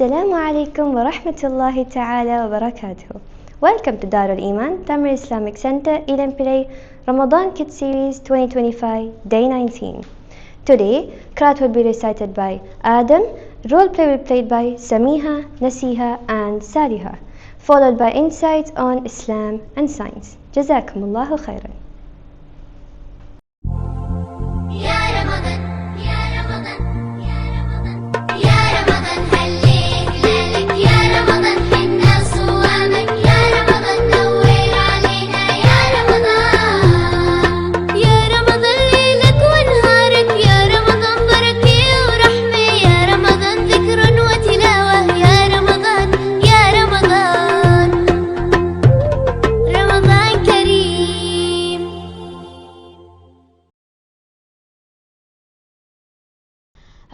Assalamu alaikum wa rahmatullahi ta'ala wa barakatuh. Welcome to Darul Iman, Tamil Islamic Center, Ilampilay, Ramadan Kids Series 2025, Day 19. Today, Qur'an will be recited by Adam, role play will be played by Samiha, Nasiha and Saliha, followed by insights on Islam and science. Jazakumullahu khairan.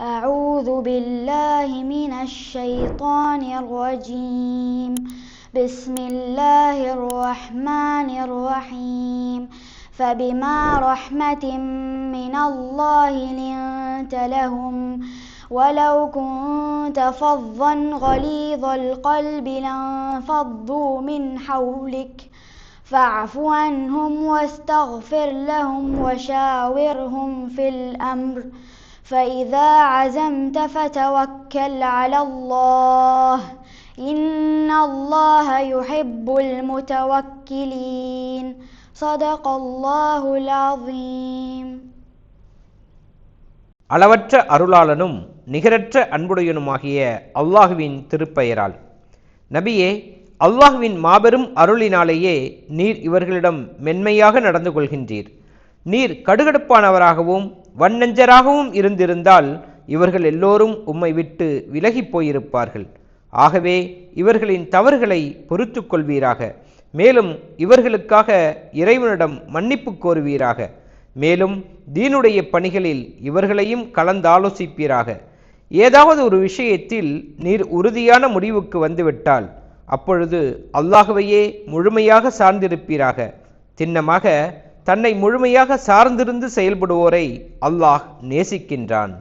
أعوذ بالله من الشيطان الرجيم. بسم الله الرحمن الرحيم. فبما رحمة من الله لنت لهم ولو كنت فظا غليظ القلب لانفضوا من حولك. فاعف عنهم واستغفر لهم وشاورهم في الأمر. فإذا عزمت فتوكل على الله إن الله يحب المتوكلين صدق الله العظيم அளவற்ற அருளாளனும் நிகரற்ற அன்புடையனுமாகிய அல்லாஹுவின் திருப்பெயரால் நபியே அல்லாஹுவின் மாபெரும் அருளினாலேயே நீர் இவர்களிடம் மென்மையாக நடந்து கொள்கின்றீர் நீர் கடுகடுப்பானவராகவும் வன்னஞ்சராகவும் இருந்திருந்தால் இவர்கள் எல்லோரும் உம்மை விட்டு விலகிப் போயிருப்பார்கள். ஆகவே இவர்களின் தவறுகளை பொறுத்து கொள்வீராக. மேலும் இவர்களுக்காக இறைவனிடம் மன்னிப்பு கோருவீராக. மேலும் தீனுடைய பணிகளில் இவர்களையும் கலந்தாலோசிப்பீராக. ஏதாவது ஒரு விஷயத்தில் நீர் உறுதியான முடிவுக்கு வந்துவிட்டால் அப்பொழுது அல்லாகவையே முழுமையாக சார்ந்திருப்பீராக. திண்ணமாக தன்னை முழுமையாக சார்ந்திருந்து செயல்படுவோரை அல்லாஹ் நேசிக்கின்றான்.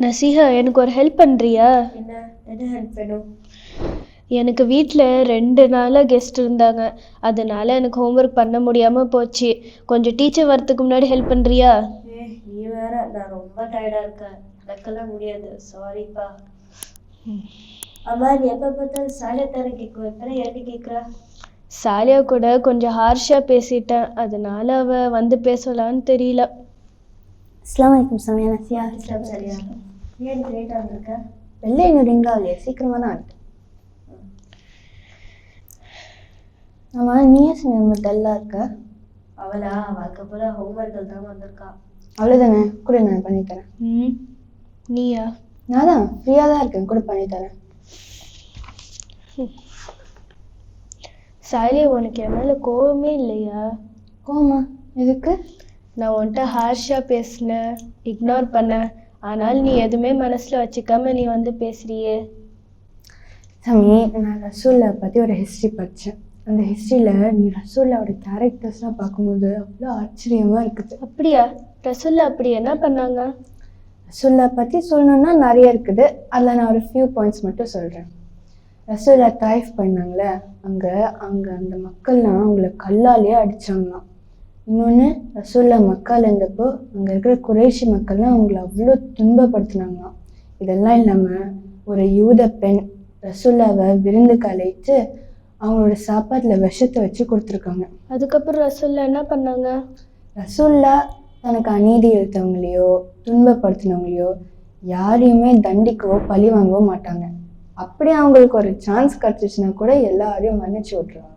நசிஹா எனக்கு ஒரு ஹெல்ப் பண்ணுறியா என்ன? என்ன ஹெல்ப் வேணும்? எனக்கு வீட்டில் ரெண்டு நாளாக கெஸ்ட் இருந்தாங்க. அதனால எனக்கு ஹோம்ஒர்க் பண்ண முடியாமல் போச்சு. கொஞ்சம் டீச்சர் வரதுக்கு முன்னாடி ஹெல்ப் பண்ணுறியா நான் ரொம்ப டயர்டா இருக்கேன். எனக்கெல்லாம் முடியாது. சாரிப்பா அம்மா நீ எப்போ பார்த்தாலும் சாலை தர கேட்குவேன் இப்போ யார்கிட்ட கேட்குறா? சாலியா கூட கொஞ்சம் ஹார்ஷாக பேசிட்டேன். அதனால அவ வந்து பேசலான்னு தெரியல. அஸ்லாம் வலைக்கம் சமயா நசியா இஸ்லாம் சரியா ஏன் லேட்டாக வந்திருக்க? வெளில இன்னும் ரிங் ஆகலையே. சீக்கிரமாக தான் ஆமாம் நீ ஏன் சமயம் டல்லாக இருக்க அவளா? வாழ்க்கை பூரா ஹோம்ஒர்க் தான் வந்திருக்கா. அவ்வளோதானே கூட நான் பண்ணித்தரேன். ம். நீயா? நான்? தான் ஃப்ரீயாக தான் இருக்கேன். கூட பண்ணித்தரேன். சாலியா உனக்கு என் மேலே கோவமே இல்லையா? கோமா எதுக்கு? நான் உன்கிட்ட ஹார்ஷாக பேசினேன். இக்னோர் பண்ணேன். ஆனால் நீ எதுவுமே மனசில் வச்சுக்காம நீ வந்து பேசுறியே. சாமி நான் ரசூல்லா பற்றி ஒரு ஹிஸ்ட்ரி படித்தேன் அந்த ஹிஸ்ட்ரியில் நீ ரசூல்லாவோட கேரக்டர்ஸ்லாம் பார்க்கும்போது அவ்வளோ ஆச்சரியமாக இருக்குது. அப்படியா? ரசுல்லா அப்படி என்ன பண்ணாங்க? ரசூல்லா பற்றி சொல்லணுன்னா நிறைய இருக்குது. அதில் நான் ஒரு ஃபியூ பாயிண்ட்ஸ் மட்டும் சொல்கிறேன் ரசூல்லா தாய்ஃப் பண்ணாங்களே அங்கே அங்கே அந்த மக்கள்லாம் அவங்கள கல்லாலேயே அடிச்சாங்களாம். இன்னொன்று ரசூல்லா மக்கள் இருந்தப்போ அங்கே இருக்கிற குறைஷி மக்கள்லாம் அவங்கள அவ்வளோ துன்பப்படுத்தினாங்களாம். இதெல்லாம் இல்லாமல் ஒரு யூத பெண் ரசூல்லாவை விருந்துக்கு அழைத்து அவங்களோட சாப்பாட்டில் விஷத்தை வச்சு கொடுத்துருக்காங்க. அதுக்கப்புறம் ரசுல்லா என்ன பண்ணாங்க? ரசூல்லா தனக்கு அநீதி இழுத்தவங்களையோ துன்பப்படுத்தினவங்களையோ யாரையுமே தண்டிக்கவோ பழி வாங்கவோ மாட்டாங்க. அப்படி அவங்களுக்கு ஒரு சான்ஸ் கிடச்சிச்சுன்னா கூட எல்லாரையும் மன்னிச்சு விட்டுருவாங்க.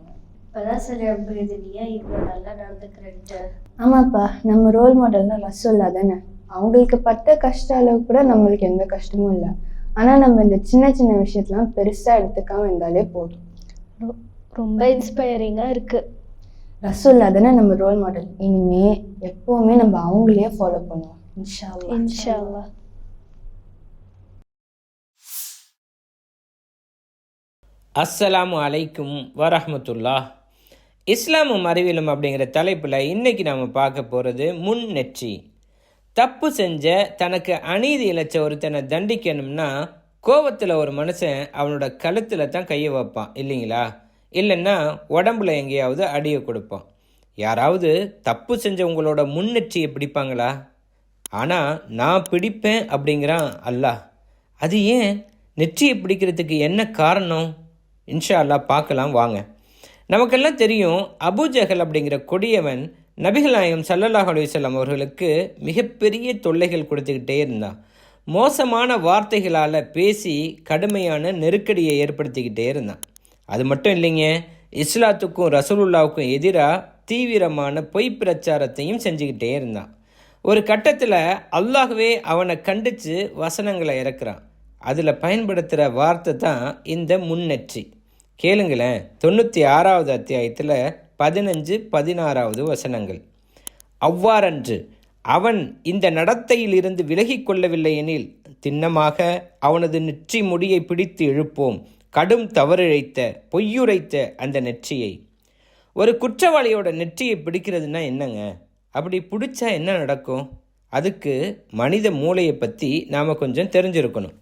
இப்பதான் சரியா புரியுது நீ ஏன் நல்லா நடந்துக்கிறேன்ட்டு? ஆமாப்பா நம்ம ரோல் மாடல்னா ரசோல்லா தானே. அவங்களுக்கு பட்ட கஷ்ட அளவு கூட நம்மளுக்கு எந்த கஷ்டமும் இல்லை. ஆனா நம்ம இந்த சின்ன சின்ன விஷயத்தெல்லாம் பெருசா எடுத்துக்காம இருந்தாலே போதும். ரொம்ப இன்ஸ்பைரிங்காக இருக்குது ரசோல்லா தானே நம்ம ரோல் மாடல் இனிமே எப்பவுமே நம்ம அவங்களையே ஃபாலோ பண்ணுவோம். இன்ஷா அல்லாஹ். இன்ஷா அல்லாஹ் அஸ்ஸலாமு அலைக்கும் வரஹ்மத்துல்லா இஸ்லாமும் அறிவியலும் அப்படிங்கிற தலைப்பில் இன்னைக்கு நாம் பார்க்க போகிறது முன்னெற்றி தப்பு செஞ்ச தனக்கு அநீதி இழைச்ச ஒருத்தனை தண்டிக்கணும்னா கோவத்தில் ஒரு மனுஷன் அவனோட கழுத்தில் தான் கையை வைப்பான் இல்லைங்களா? இல்லைன்னா உடம்புல எங்கேயாவது அடியை கொடுப்பான். யாராவது தப்பு செஞ்சவங்களோட முன்னெற்றியை பிடிப்பாங்களா? ஆனால் நான் பிடிப்பேன் அப்படிங்கிறான் அல்லாஹ். அது ஏன்? நெற்றியை பிடிக்கிறதுக்கு என்ன காரணம்? இன்ஷா அல்லாஹ் பார்க்கலாம் வாங்க. நமக்கெல்லாம் தெரியும் அபூஜஹல் அப்படிங்கிற கொடியவன் நபிகள் நாயகம் சல்லல்லாஹ் அலுவலம் அவர்களுக்கு மிகப்பெரிய தொல்லைகள் கொடுத்துக்கிட்டே இருந்தான். மோசமான வார்த்தைகளால் பேசி கடுமையான நெருக்கடியை ஏற்படுத்திக்கிட்டே இருந்தான். அது மட்டும் இல்லைங்க இஸ்லாத்துக்கும் ரசூலுல்லாவுக்கும் எதிராக தீவிரமான பொய் பிரச்சாரத்தையும் செஞ்சுக்கிட்டே இருந்தான். ஒரு கட்டத்தில் அல்லாஹ்வே அவனை கண்டித்து வசனங்களை இறக்குறான். அதில் பயன்படுத்துகிற வார்த்தை தான் இந்த முன்னெற்றி. கேளுங்களேன் தொண்ணூற்றி ஆறாவது அத்தியாயத்தில் பதினஞ்சு பதினாறாவது வசனங்கள். அவ்வாறன்று அவன் இந்த நடத்தையிலிருந்து விலகிக் கொள்ளவில்லை எனில் திண்ணமாக அவனது நெற்றி முடியை பிடித்து இழுப்போம். கடும் தவறிழைத்த பொய்யுரைத்த அந்த நெற்றியை. ஒரு குற்றவாளியோட நெற்றியை பிடிக்கிறதுனா என்னங்க? அப்படி பிடிச்சா என்ன நடக்கும்? அதுக்கு மனித மூளையை பற்றி நாம் கொஞ்சம் தெரிஞ்சிருக்கணும்.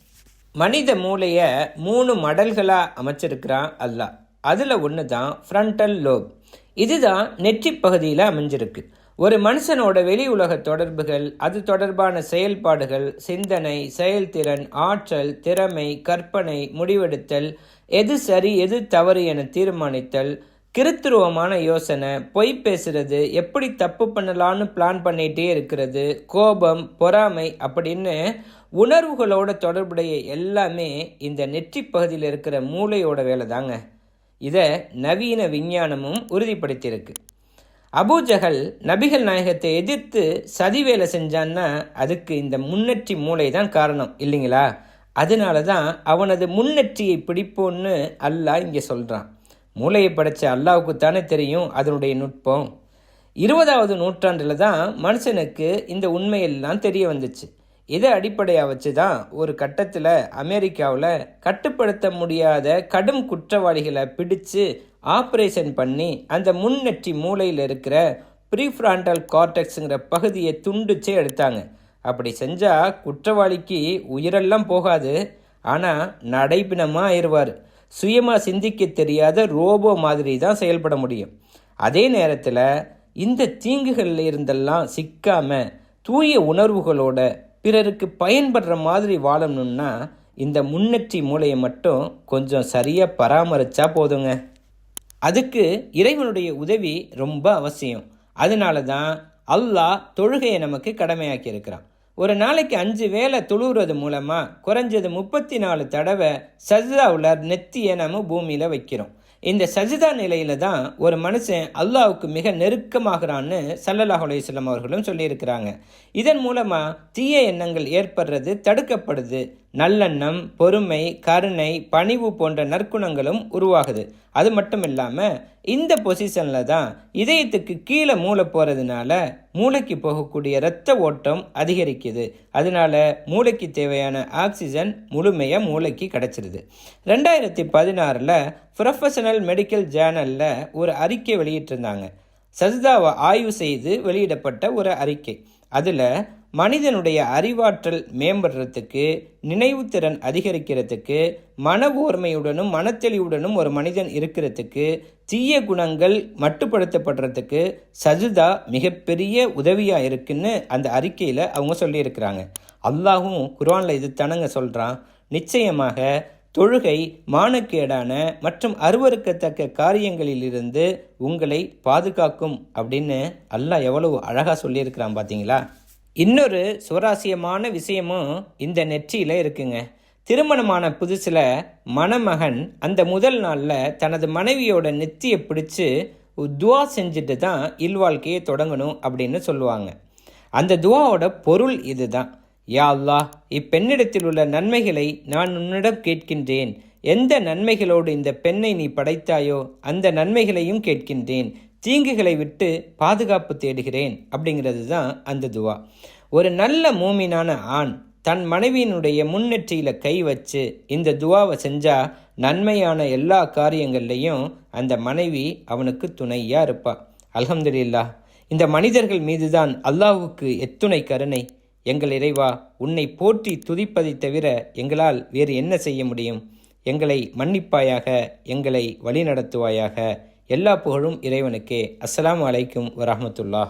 மனித மூளையை மூணு மடல்களாக அமைச்சிருக்கிறான் அல்லாஹ். அதில் ஒன்று தான் ஃப்ரண்டல் லோப் இதுதான் நெற்றி பகுதியில் அமைஞ்சிருக்கு. ஒரு மனுஷனோட வெளி உலக தொடர்புகள் அது தொடர்பான செயல்பாடுகள் சிந்தனை செயல்திறன் ஆற்றல் திறமை கற்பனை முடிவெடுத்தல் எது சரி எது தவறு என தீர்மானித்தல் கிருத்துருவமான யோசனை பொய் பேசுறது எப்படி தப்பு பண்ணலான்னு பிளான் பண்ணிகிட்டே இருக்கிறது கோபம் பொறாமை அப்படின்னு உணர்வுகளோட தொடர்புடைய எல்லாமே இந்த நெற்றி பகுதியில் இருக்கிற மூளையோட வேலை தாங்க இதை நவீன விஞ்ஞானமும் உறுதிப்படுத்தியிருக்கு. அபூஜஹல் நபிகள் நாயகத்தை எதிர்த்து சதி வேலை செஞ்சான்னா அதுக்கு இந்த முன்னெற்றி மூளை தான் காரணம் இல்லைங்களா? அதனால தான் அவனது முன்னெற்றியை பிடிப்போன்னு அல்லாஹ் இங்கே சொல்கிறான் மூளையை படைச்ச அல்லாவுக்கு தானே தெரியும் அதனுடைய நுட்பம். இருபதாவது நூற்றாண்டில் தான் மனுஷனுக்கு இந்த உண்மையெல்லாம் தெரிய வந்துச்சு. இதை அடிப்படையாக வச்சு தான் ஒரு கட்டத்தில் அமெரிக்காவில் கட்டுப்படுத்த முடியாத கடும் குற்றவாளிகளை பிடிச்சு ஆப்ரேஷன் பண்ணி அந்த முன்னெற்றி மூளையில் இருக்கிற ப்ரீஃப்ராண்டல் கார்டெக்ஸுங்கிற பகுதியை துண்டிச்சே எடுத்தாங்க. அப்படி செஞ்சால் குற்றவாளிக்கு உயிரெல்லாம் போகாது. ஆனால் நடைபினமாக ஆயிடுவார் சுயமாக சிந்திக்க தெரியாத ரோபோ மாதிரி தான் செயல்பட முடியும். அதே நேரத்தில் இந்த தீங்குகளில் இருந்தெல்லாம் சிக்காமல் தூய உணர்வுகளோட பிறருக்கு பயன்படுற மாதிரி வாழணும்னா இந்த முன்னெற்றி மூளையை மட்டும் கொஞ்சம் சரியாக பராமரித்தா போதுங்க. அதுக்கு இறைவனுடைய உதவி ரொம்ப அவசியம். அதனால தான் அல்லாஹ் தொழுகையை நமக்கு கடமையாக்கி இருக்கிறான் ஒரு நாளைக்கு அஞ்சு வேளை தொழுகிறது மூலமாக குறைஞ்சது முப்பத்தி நாலு தடவை சஜாவில் நெத்தியை நம்ம பூமியில் வைக்கிறோம். இந்த சஜிதா நிலையில தான் ஒரு மனுஷன் அல்லாவுக்கு மிக நெருக்கமாகிறான்னு சல்லல்லாஹ் அலையம் அவர்களும் சொல்லியிருக்கிறாங்க. இதன் மூலமாக தீய எண்ணங்கள் ஏற்படுறது தடுக்கப்படுது. நல்லெண்ணம் பொறுமை கருணை பணிவு போன்ற நற்குணங்களும் உருவாகுது. அது மட்டும் இல்லாமல் இந்த பொசிஷனில் தான் இதயத்துக்கு கீழே மூளை போகிறதுனால மூளைக்கு போகக்கூடிய இரத்த ஓட்டம் அதிகரிக்குது. அதனால மூளைக்கு தேவையான ஆக்சிஜன் முழுமையாக மூளைக்கு கிடச்சிருது. ரெண்டாயிரத்தி பதினாறில் ப்ரொஃபஷனல் மெடிக்கல் ஜேர்னலில் ஒரு அறிக்கை வெளியிட்டிருந்தாங்க. சஜிதாவை ஆய்வு செய்து வெளியிடப்பட்ட ஒரு அறிக்கை. அதில் மனிதனுடைய அறிவாற்றல் மேம்படுறதுக்கு நினைவுத்திறன் அதிகரிக்கிறதுக்கு மன ஓர்மையுடனும் மனத்தெளிவுடனும் ஒரு மனிதன் இருக்கிறதுக்கு தீய குணங்கள் மட்டுப்படுத்தப்படுறதுக்கு சஜிதா மிகப்பெரிய உதவியாக இருக்குன்னு அந்த அறிக்கையில் அவங்க சொல்லியிருக்கிறாங்க. அல்லாஹும் குர்ஆன்ல இது தனங்க சொல்கிறான் நிச்சயமாக தொழுகை மானக்கேடான மற்றும் அருவறுக்கத்தக்க காரியங்களிலிருந்து உங்களை பாதுகாக்கும் அப்படின்னு அல்லாஹ் எவ்வளவு அழகாக சொல்லியிருக்கிறான் பார்த்தீங்களா இன்னொரு சுவராசியமான விஷயமும் இந்த நெற்றியில் இருக்குங்க. திருமணமான புதுசில் மணமகன் அந்த முதல் நாளில் தனது மனைவியோட நெத்தியை பிடிச்சு துவா செஞ்சுட்டு தான் இல்வாழ்க்கையை தொடங்கணும் அப்படின்னு சொல்லுவாங்க. அந்த துவாவோட பொருள் இதுதான். யா அல்லா இப்பெண்ணிடத்தில் உள்ள நன்மைகளை நான் உன்னிடம் கேட்கின்றேன். எந்த நன்மைகளோடு இந்த பெண்ணை நீ படைத்தாயோ அந்த நன்மைகளையும் கேட்கின்றேன். தீங்குகளை விட்டு பாதுகாப்பு தேடுகிறேன் அப்படிங்கிறது தான் அந்த துவா. ஒரு நல்ல மூமினான ஆண் தன் மனைவியினுடைய முன்னெற்றியில் கை வச்சு இந்த துவாவை செஞ்சால் நன்மையான எல்லா காரியங்கள்லையும் அந்த மனைவி அவனுக்கு துணையாக இருப்பாள் அல்ஹம்துலில்லாஹ் இந்த மனிதர்கள் மீதுதான் அல்லாஹுக்கு எத்துணை கருணை. எங்கள் இறைவா உன்னை போற்றி துதிப்பதை தவிர எங்களால் வேறு என்ன செய்ய முடியும்? எங்களை மன்னிப்பாயாக எங்களை வழிநடத்துவாயாக. எல்லா புகழும் இறைவனுக்கே. அஸ்லாம் அலைக்கும் வரமத்துல்லா